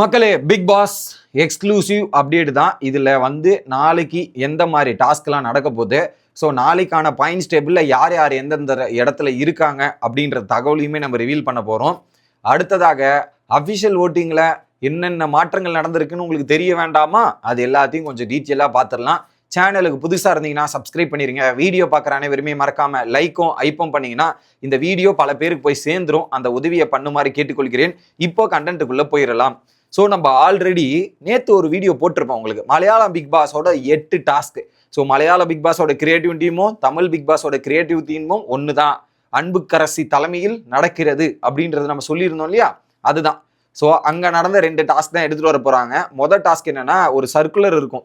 மக்களே big pass exclusive update தான். இதில் வந்து நாளைக்கு எந்த மாதிரி டாஸ்க்லாம் நடக்க போகுது? ஸோ நாளைக்கான பாயிண்ட்ஸ் டேபிளில் யார் யார் எந்தெந்த இடத்துல இருக்காங்க அப்படின்ற தகவலையுமே நம்ம ரிவீல் பண்ண போகிறோம் அடுத்ததாக அஃபிஷியல் ஓட்டிங்கில் என்னென்ன மாற்றங்கள் நடந்திருக்குன்னு உங்களுக்கு தெரிய வேண்டாமா? அது எல்லாத்தையும் கொஞ்சம் டீட்டெயிலாக பார்த்துடலாம் சேனலுக்கு புதுசாக இருந்தீங்கன்னா சப்ஸ்கிரைப் பண்ணிருங்க. வீடியோ பார்க்குற அனைவருமே மறக்காமல் லைக்கும் ஐப்பும் பண்ணிங்கன்னா இந்த வீடியோ பல பேருக்கு போய் சேர்ந்துரும். அந்த உதவியை பண்ணுமாறு கேட்டுக்கொள்கிறேன். இப்போ கண்டென்ட்டுக்குள்ளே போயிடலாம். ஸோ நம்ம ஆல்ரெடி நேற்று ஒரு வீடியோ போட்டிருப்போம் உங்களுக்கு. மலையாளம் பிக் பாஸோட எட்டு டாஸ்க் ஸோ மலையாள பிக் பாஸோட கிரியேட்டிவ் டீமும் தமிழ் பிக் பாஸோட கிரியேட்டிவ் டீமும் ஒன்று தான் அன்புக்கரசி தலைமையில் நடக்கிறது அப்படின்றது நம்ம சொல்லியிருந்தோம் இல்லையா? அதுதான். ஸோ அங்கே நடந்த ரெண்டு டாஸ்க் தான் எடுத்துகிட்டு வர போகிறாங்க மொதல் டாஸ்க் என்னென்னா ஒரு சர்க்குலர் இருக்கும்.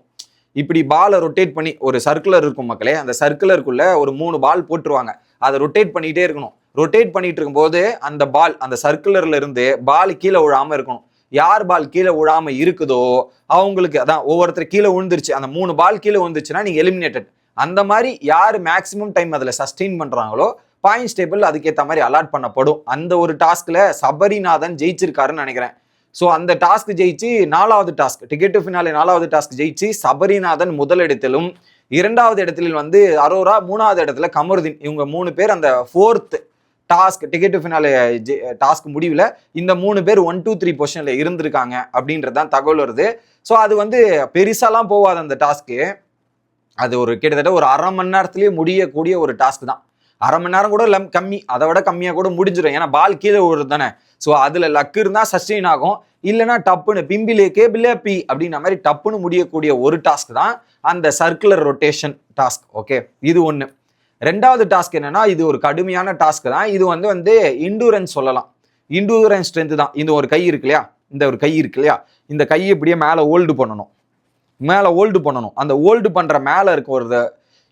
இப்படி பாலை ரொட்டேட் பண்ணி ஒரு சர்க்குலர் இருக்கும் மக்களே அந்த சர்க்குலருக்குள்ளே ஒரு மூணு பால் போட்டுருவாங்க. அதை ரொட்டேட் பண்ணிகிட்டே இருக்கணும். ரொட்டேட் பண்ணிட்டு இருக்கும்போது அந்த பால் அந்த சர்க்குலர்ல இருந்து பால் கீழே விழாமல் இருக்கணும். யார் பால் கீழே விழாம இருக்குதோ அவங்களுக்கு அதான் ஒவ்வொருத்தர் கீழே விழுந்துருச்சு. அந்த மூணு பால் கீழே விழுந்துச்சுன்னா நீங்க எலிமினேட்டட் அந்த மாதிரி யார் மேக்ஸிமம் டைம் அதில் சஸ்டெயின் பண்றாங்களோ பாயிண்ட்ஸ் டேபிள் அதுக்கேற்ற மாதிரி அலாட் பண்ணப்படும். அந்த ஒரு டாஸ்க்ல சபரிநாதன் ஜெயிச்சிருக்காருன்னு நினைக்கிறேன். ஸோ அந்த டாஸ்க் ஜெயிச்சு நாலாவது டாஸ்க் டிக்கெட் ஃபினாலே நாலாவது டாஸ்க் ஜெயிச்சு சபரிநாதன் முதலிடத்திலும் இரண்டாவது இடத்துல வந்து அரோரா மூணாவது இடத்துல கமருதீன். இவங்க மூணு பேர் அந்த fourth task ticket finale task முடிவில் இந்த மூணு பேர் ஒன் டூ த்ரீ பொசிஷனில் இருந்திருக்காங்க அப்படின்றது தான் தகவல் வருது. ஸோ அது வந்து பெருசாலாம் போகாது அந்த டாஸ்க்கு. அது ஒரு கிட்டத்தட்ட ஒரு அரை மணி நேரத்துலேயே முடியக்கூடிய ஒரு டாஸ்க் தான். அரை மணி நேரம் கூட லம் கம்மி அதை விட கம்மியாக கூட முடிஞ்சிடும் ஏன்னா பால் கீழே ஒரு தானே. ஸோ அதில் லக்கு இருந்தால் சஸ்டெயின் ஆகும். இல்லைன்னா டப்புன்னு பிம்பிலே கேபிளே பி அப்படின்ற மாதிரி டப்புன்னு முடியக்கூடிய ஒரு டாஸ்க் தான் அந்த சர்க்குலர் ரொட்டேஷன் டாஸ்க். ஓகே இது ஒன்று ரெண்டாவது டாஸ்க் என்னன்னா இது ஒரு கடுமையான டாஸ்க் தான். இது வந்து வந்து இண்டூரன்ஸ் சொல்லலாம். இண்டூரன்ஸ் ஸ்ட்ரென்த் தான். இந்த ஒரு கை இருக்கு இல்லையா? இந்த ஒரு கை இருக்கு இல்லையா? இந்த கையை இப்படியே மேலே ஹோல்டு பண்ணணும். மேலே ஹோல்டு பண்ணணும். அந்த ஹோல்டு பண்ணுற மேலே இருக்க ஒரு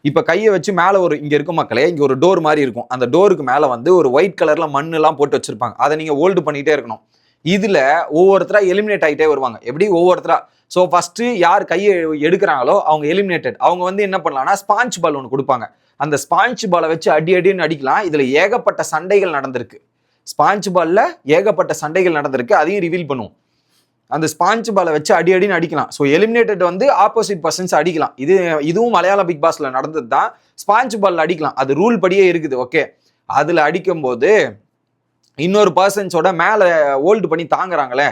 இப்போ கையை வச்சு மேலே ஒரு இங்கே இருக்கும் மக்களே இங்கே ஒரு டோர் மாதிரி இருக்கும். அந்த டோருக்கு மேலே வந்து ஒரு ஒயிட் கலரில் மண்ணெலாம் போட்டு வச்சுருப்பாங்க. அதை நீங்கள் ஹோல்டு பண்ணிகிட்டே இருக்கணும். இதில் ஒவ்வொருத்தராக எலிமினேட் ஆகிட்டே வருவாங்க. எப்படி? ஒவ்வொருத்தராக ஸோ ஃபஸ்ட்டு யார் கையை எடுக்கிறாங்களோ அவங்க எலிமினேட்டட் அவங்க வந்து என்ன பண்ணலாம்னா ஸ்பாஞ்ச் பால் ஒன்று கொடுப்பாங்க. அந்த ஸ்பாஞ்ச் பாலை வச்சு அடி அடின்னு அடிக்கலாம். இதில் ஏகப்பட்ட சண்டைகள் நடந்திருக்கு. ஸ்பாஞ்ச் பாலில் ஏகப்பட்ட சண்டைகள் நடந்திருக்கு. அதையும் ரிவீல் பண்ணுவோம். அந்த ஸ்பாஞ்ச் பாலை வச்சு அடி அடின்னு அடிக்கலாம். ஸோ எலிமினேட்டட் வந்து ஆப்போசிட் பர்சன்ஸ் அடிக்கலாம். இது இதுவும் மலையாள பிக் பாஸில் நடந்தது தான் ஸ்பாஞ்ச் பாலில் அடிக்கலாம். அது ரூல் படியே இருக்குது. ஓகே அதில் அடிக்கும்போது இன்னொரு பர்சன்ஸோட மேலே ஹோல்டு பண்ணி தாங்குறாங்களே.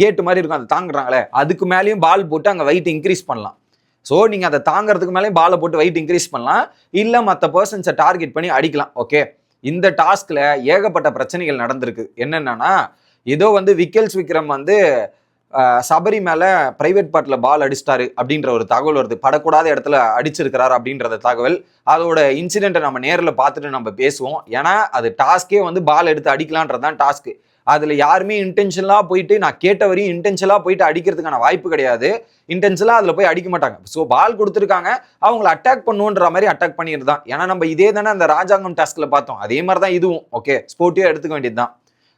கேட்டு மாதிரி இருக்கும் அதை தாங்குறாங்களே. அதுக்கு மேலேயும் பால் போட்டு அங்கே வெயிட் இன்க்ரீஸ் பண்ணலாம். ஸோ நீங்கள் அதை தாங்கிறதுக்கு மேலேயும் பாலை போட்டு வெயிட் இன்க்ரீஸ் பண்ணலாம். இல்லை மற்ற பர்சன்ஸை டார்கெட் பண்ணி அடிக்கலாம். ஓகே இந்த டாஸ்கில் ஏகப்பட்ட பிரச்சனைகள் நடந்திருக்கு. என்னென்னா ஏதோ வந்து விக்கல்ஸ் விக்ரம் வந்து சபரி மேலே பிரைவேட் பார்ட்டில் பால் அடிச்சிட்டாரு அப்படின்ற ஒரு தகவல் வருது. படக்கூடாத இடத்துல அடிச்சிருக்கிறார் அப்படின்றத தகவல். அதோட இன்சிடென்ட்டை நம்ம நேரில் பார்த்துட்டு நம்ம பேசுவோம். ஏன்னா அது டாஸ்க்கே வந்து பால் எடுத்து அடிக்கலான்றது தான் டாஸ்க்கு அதில் யாருமே இன்டென்ஷனலாக போயிட்டு நான் கேட்ட வரையும் இன்டென்ஷனலாக போயிட்டு அடிக்கிறதுக்கான வாய்ப்பு கிடையாது. இன்டென்ஷனலாக அதில் போய் அடிக்க மாட்டாங்க. ஸோ பால் கொடுத்துருக்காங்க. அவங்கள அட்டாக் பண்ணுன்ற மாதிரி அட்டாக் பண்ணியிருந்தான் ஏன்னா நம்ம இதே தானே அந்த ராஜாங்கம் டாஸ்கில் பார்த்தோம். அதே மாதிரி தான் இதுவும். ஓகே ஸ்போர்ட்டியாக எடுத்துக்க வேண்டியது தான்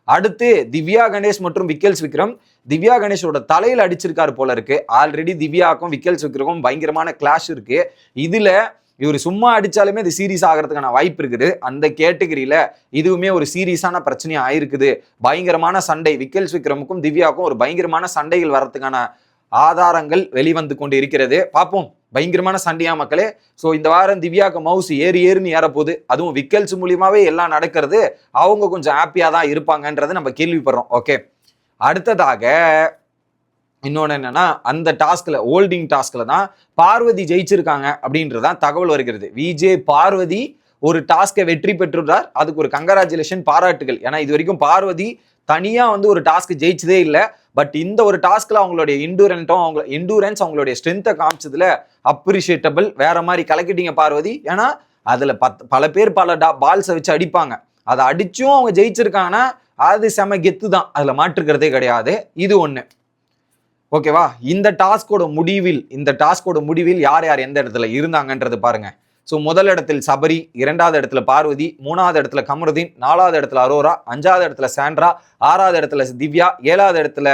அடுத்து திவ்யா கணேஷ் மற்றும் விக்கல்ஸ் விக்ரம். திவ்யா கணேஷோட தலையில் அடிச்சிருக்காரு போல இருக்கு. ஆல்ரெடி திவ்யாக்கும் விக்கல்ஸ் விக்ரமும் பயங்கரமான கிளாஷ் இருக்கு. இதுல இவர் சும்மா அடிச்சாலுமே இது சீரியஸ் ஆகிறதுக்கான வாய்ப்பு இருக்குது. அந்த கேட்டகரியில இதுவுமே ஒரு சீரியஸான பிரச்சனையா ஆயிருக்குது. பயங்கரமான சண்டை. விக்கல்ஸ் விக்ரமுக்கும் திவ்யாவுக்கும் ஒரு பயங்கரமான சண்டைகள் வர்றதுக்கான ஆதாரங்கள் வெளிவந்து கொண்டு இருக்கிறது பார்ப்போம். பயங்கரமான சண்டையா மக்களே. ஸோ இந்த வாரம் திவ்யாக்கு மவுஸ் ஏறி ஏறுன்னு ஏறப்போகுது. அதுவும் விக்கல்ஸ் மூலியமாவே எல்லாம் நடக்கிறது. அவங்க கொஞ்சம் ஹாப்பியாக தான் இருப்பாங்கன்றதை நம்ம கேள்விப்படுறோம். ஓகே அடுத்ததாக இன்னொன்று என்னன்னா அந்த டாஸ்கில் ஹோல்டிங் டாஸ்கில் தான் பார்வதி ஜெயிச்சிருக்காங்க அப்படின்றதான் தகவல் வருகிறது. விஜே பார்வதி ஒரு டாஸ்கை வெற்றி பெற்றுள்ளார். அதுக்கு ஒரு கங்கராச்சுலேஷன் பாராட்டுகள். ஏன்னா இது வரைக்கும் பார்வதி தனியாக வந்து ஒரு டாஸ்க் ஜெயிச்சதே இல்லை. பட் இந்த ஒரு டாஸ்க்ல அவங்களுடைய இண்டூரன்ட்டும் அவங்க இண்டூரன்ஸ் அவங்களுடைய ஸ்ட்ரென்த்தை காமிச்சதுல அப்ரிஷியேட்டபிள் வேற மாதிரி கலக்கிட்டீங்க பார்வதி. ஏன்னா அதுல பத் பல பேர் பல டா பால்ஸை வச்சு அடிப்பாங்க. அதை அடிச்சும் அவங்க ஜெயிச்சிருக்காங்கன்னா அது செம கெத்து தான். அதுல மாற்றுக்கிறதே கிடையாது. இது ஒண்ணு. ஓகேவா இந்த டாஸ்கோட முடிவில் இந்த டாஸ்கோட முடிவில் யார் யார் எந்த இடத்துல இருந்தாங்கன்றது பாருங்கள் ஸோ முதல் இடத்தில் சபரி இரண்டாவது இடத்துல பார்வதி மூணாவது இடத்துல கமருதீன் நாலாவது இடத்துல அரோரா அஞ்சாவது இடத்துல சாண்ட்ரா ஆறாவது இடத்துல திவ்யா ஏழாவது இடத்துல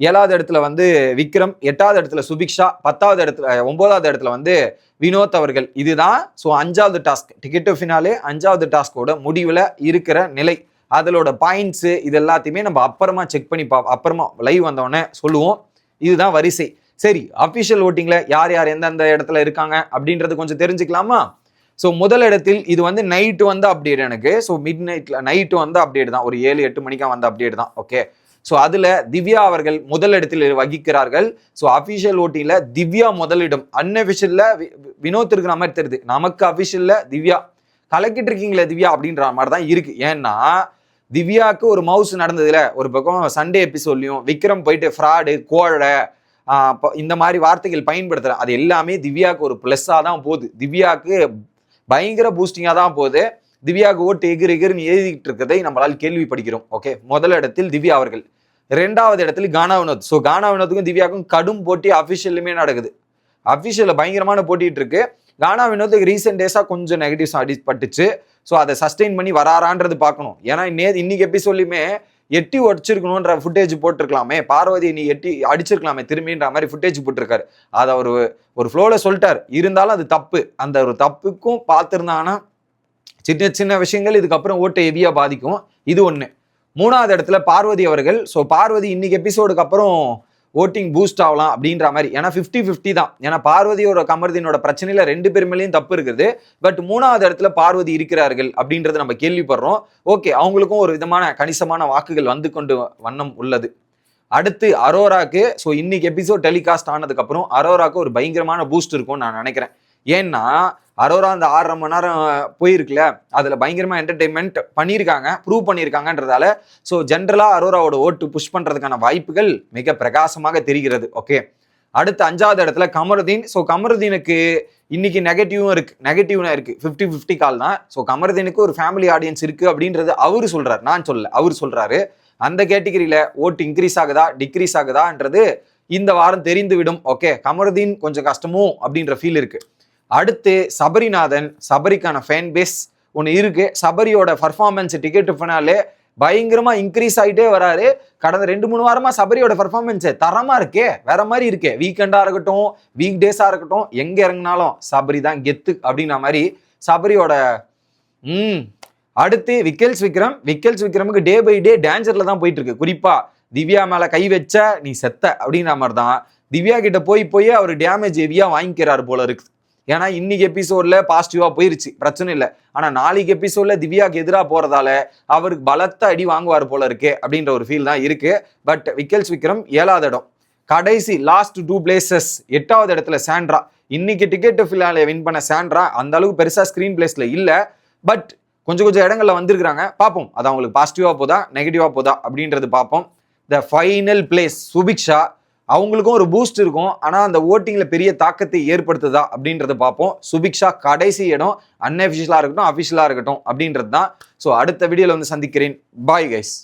ஏழாவது இடத்துல வந்து விக்ரம் எட்டாவது இடத்துல சுபிக்ஷா பத்தாவது இடத்துல ஒன்பதாவது இடத்துல வந்து வினோத் அவர்கள். இதுதான் ஸோ அஞ்சாவது டாஸ்க். டிக்கெட் ஃபினாலே அஞ்சாவது டாஸ்கோட முடிவில் இருக்கிற நிலை. அதோட பாயிண்ட்ஸு இது எல்லாத்தையுமே நம்ம அப்புறமா செக் பண்ணி பா அப்புறமா லைவ் வந்தோடனே சொல்லுவோம். இதுதான் வரிசை. சரி அஃபிஷியல் ஓட்டிங்கில் யார் யார் எந்தெந்த இடத்துல இருக்காங்க அப்படின்றது கொஞ்சம் தெரிஞ்சுக்கலாமா? ஸோ முதல் இடத்தில் இது வந்து நைட்டு வந்து அப்டேட் எனக்கு. ஸோ மிட் நைட்டில் நைட்டு வந்து அப்டேட் தான். ஒரு ஏழு எட்டு மணிக்கா வந்து அப்டேட் தான். ஓகே ஸோ அதில் திவ்யா அவர்கள் முதல் இடத்தில் வகிக்கிறார்கள். ஸோ அஃபிஷியல் ஓட்டியில் திவ்யா முதலிடம். அன்அஃபிஷியலில் வினோத் இருக்கிற மாதிரி தெரியுது. நமக்கு அஃபிஷியலில் திவ்யா. கலக்கிட்டு இருக்கீங்களே திவ்யா அப்படின்ற மாதிரி தான் இருக்கு. ஏன்னா திவ்யாவுக்கு ஒரு மவுஸ் நடந்ததுல. ஒரு பக்கம் சண்டே எபிசோட்லையும் விக்ரம் போயிட்டு ஃப்ராடு கோழை இந்த மாதிரி வார்த்தைகள் பயன்படுத்துகிறேன் அது எல்லாமே திவ்யாவுக்கு ஒரு ப்ளஸ்ஸாக தான் போகுது. திவ்யாவுக்கு பயங்கர பூஸ்டிங்காக தான் போகுது. திவ்யாவுக்கு ஓட்டு எகிர் எகிர்னு எழுதிக்கிட்டு இருக்கிறதை நம்மளால் கேள்வி படிக்கிறோம் ஓகே முதல் இடத்தில் திவ்யா அவர்கள். ரெண்டாவது இடத்துல கானா வினோத். ஸோ கானா வினோத்துக்கும் திவ்யாவுக்கும் கடும் போட்டி அஃபிஷியலுமே நடக்குது. அஃபிஷியலில் பயங்கரமான போட்டிட்டு இருக்கு. கானா வினோத்துக்கு ரீசெண்ட் டேஸாக கொஞ்சம் நெகட்டிவ்ஸ் அடிப்பட்டுச்சு. ஸோ அதை சஸ்டெயின் பண்ணி வராரான்றது பார்க்கணும். ஏன்னா நே இன்னைக்கு எபிசோட்லையுமே எட்டி உடச்சிருக்கணுன்ற ஃபுட்டேஜ் போட்டிருக்கலாமே. பார்வதி நீ எட்டி அடிச்சிருக்கலாமே திரும்பின்ற மாதிரி ஃபுட்டேஜ் போட்டிருக்காரு. அதை அவர் ஒரு ஃப்ளோவில் சொல்லிட்டார். இருந்தாலும் அது தப்பு. அந்த ஒரு தப்புக்கும் பார்த்துருந்தாங்கன்னா சின்ன சின்ன விஷயங்கள் இதுக்கப்புறம் ஓட்டை ஹெவியாக பாதிக்கும். இது ஒன்று மூணாவது இடத்துல பார்வதி அவர்கள். ஸோ பார்வதி இன்னைக்கு எபிசோடுக்கு அப்புறம் ஓட்டிங் பூஸ்ட் ஆகலாம் அப்படின்ற மாதிரி. ஏன்னா ஃபிஃப்டி ஃபிஃப்டி தான். ஏன்னா பார்வதியோட கமர்தினோட பிரச்சனையில் ரெண்டு பேர் மேலேயும் தப்பு இருக்குது. பட் மூணாவது இடத்துல பார்வதி இருக்கிறார்கள் அப்படின்றத நம்ம கேள்விப்படுறோம். ஓகே அவங்களுக்கும் ஒரு விதமான கணிசமான வாக்குகள் வந்து கொண்டு வண்ணம் உள்ளது. அடுத்து அரோராக்கு ஸோ இன்னைக்கு எபிசோட் டெலிகாஸ்ட் ஆனதுக்கப்புறம் அரோராக்கு ஒரு பயங்கரமான பூஸ்ட் இருக்கும்னு நான் நினைக்கிறேன். ஏன்னா அரோரா அந்த ஆறரை மணி நேரம் போயிருக்குல்ல அதில் பயங்கரமாக என்டர்டெயின்மெண்ட் பண்ணியிருக்காங்க ப்ரூவ் பண்ணியிருக்காங்கன்றதால ஸோ ஜென்ரலாக அரோராவோட ஓட்டு புஷ் பண்ணுறதுக்கான வாய்ப்புகள் மிக பிரகாசமாக தெரிகிறது ஓகே அடுத்து அஞ்சாவது இடத்துல கமருதீன் ஸோ கமருதீனுக்கு இன்னைக்கு நெகட்டிவும் இருக்கு நெகட்டிவ்னா இருக்கு ஃபிஃப்டி ஃபிஃப்டி கால் தான். ஸோ கமருதீனுக்கு ஒரு ஃபேமிலி ஆடியன்ஸ் இருக்கு அப்படின்றது அவரு சொல்றாரு நான் சொல்ல அவர் சொல்றாரு. அந்த கேட்டகரியில ஓட்டு இன்க்ரீஸ் ஆகுதா டிக்ரீஸ் ஆகுதான்றது இந்த வாரம் தெரிந்து விடும் ஓகே கமருதீன் கொஞ்சம் கஷ்டமோ அப்படின்ற ஃபீல் இருக்கு. அடுத்து சபரிநாதன் சபரிக்கான ஃபேன் பேஸ் ஒன்று இருக்கு. சபரியோட பர்ஃபார்மன்ஸ் டிக்கெட் ஃபினாலே பயங்கரமா இன்க்ரீஸ் ஆகிட்டே வராரு. கடந்த ரெண்டு மூணு வாரமா சபரியோட பர்ஃபார்மன்ஸ் தரமா இருக்கே. வேற மாதிரி இருக்கே. வீக்கெண்டா இருக்கட்டும் வீக் டேஸா இருக்கட்டும் எங்க இறங்கினாலும் சபரி தான் கெத்து அப்படின்ன மாதிரி சபரியோட ம் அடுத்து Vikkals Vikram. Vikkals விக்ரமுக்கு day by day டேஞ்சர்ல தான் போயிட்டு இருக்கு குறிப்பா திவ்யா மேல கை வச்ச நீ செத்த அப்படின்ற மாதிரி தான் திவ்யா கிட்ட போய் போய் அவர் டேமேஜ் ஹெவியா வாங்கிக்கிறாரு போல இருக்கு. ஏன்னா இன்னைக்கு எபிசோட்ல பாசிட்டிவா போயிருச்சு. பிரச்சனை இல்லை. ஆனா நாளைக்கு எபிசோட்ல திவ்யாக்கு எதிராக போறதால அவருக்கு பலத்த அடி வாங்குவார் போல இருக்கு அப்படின்ற ஒரு ஃபீல் தான் இருக்கு. பட் விக்கல்ஸ் விக்ரம் ஏழாவது இடம். கடைசி லாஸ்ட் டூ பிளேசஸ் எட்டாவது இடத்துல சாண்ட்ரா. இன்னைக்கு டிக்கெட் ஃபிலாலே வின் பண்ண சாண்ட்ரா அந்த அளவுக்கு பெருசா ஸ்கிரீன் பிளேஸ்ல இல்ல. பட் கொஞ்சம் கொஞ்சம் இடங்கள்ல வந்திருக்கிறாங்க. பார்ப்போம். அது அவங்களுக்கு பாசிட்டிவா போதா நெகட்டிவா போதா அப்படின்றது பார்ப்போம். The final place Subiksha. அவங்களுக்கும் ஒரு பூஸ்ட் இருக்கும். ஆனால் அந்த ஓட்டிங்கில் பெரிய தாக்கத்தை ஏற்படுத்துதா அப்படின்றத பார்ப்போம். சுபிக்ஷா கடைசி இடம் அன்அஃபிஷியலாக இருக்கட்டும் அஃபிஷியலாக இருக்கட்டும் அப்படின்றது தான் ஸோ அடுத்த வீடியோவில் வந்து சந்திக்கிறேன். Bye guys